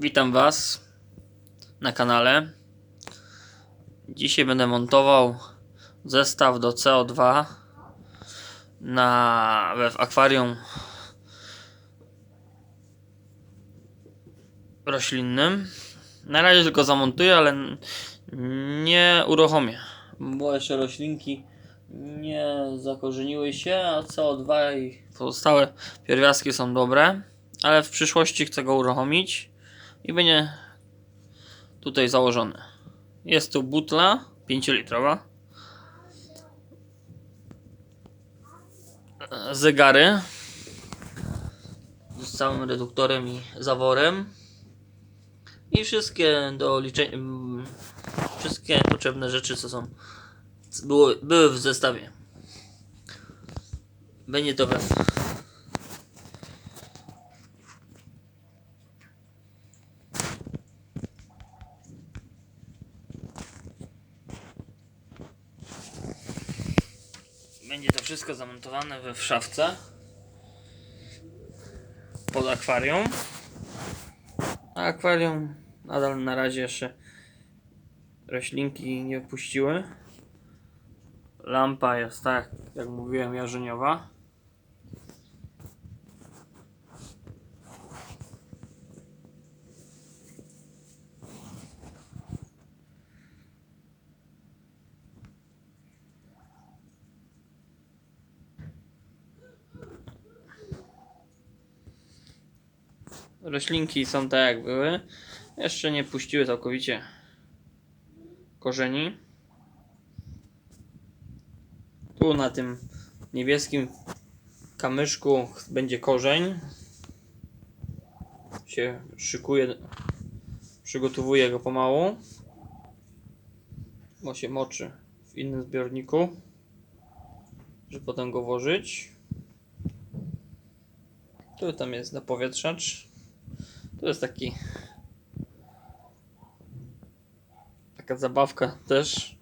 Witam Was na kanale. Dzisiaj będę montował zestaw do CO2 na, w akwarium roślinnym. Na razie tylko zamontuję, ale nie uruchomię, bo jeszcze roślinki nie zakorzeniły się, a CO2 i pozostałe pierwiastki są dobre, ale w przyszłości chcę go uruchomić i będzie tutaj założony. Jest tu butla 5 litrowa. Zegary z całym reduktorem i zaworem. I wszystkie do liczenia, mm, wszystkie potrzebne rzeczy, co są, były, były w zestawie. Będzie to we Będzie to wszystko zamontowane we w szafce pod akwarium. A akwarium nadal na razie jeszcze roślinki nie puściły. Lampa jest tak, jak mówiłem, jarzeniowa. Roślinki są tak jak były. Jeszcze nie puściły całkowicie korzeni. Tu na tym niebieskim kamyczku będzie korzeń. Się szykuje, przygotowuje go pomału. Bo się moczy w innym zbiorniku, żeby potem go włożyć. Tu tam jest napowietrzacz. Tu jest taki. Taka zabawka też.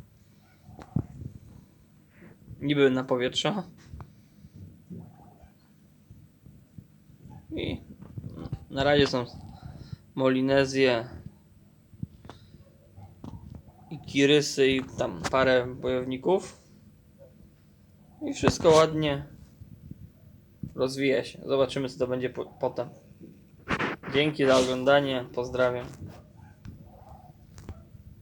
Niby na powietrza. I na razie są Molinezje i Kirysy i tam parę bojowników. I wszystko ładnie rozwija się. Zobaczymy co to będzie po, potem. Dzięki za oglądanie. Pozdrawiam.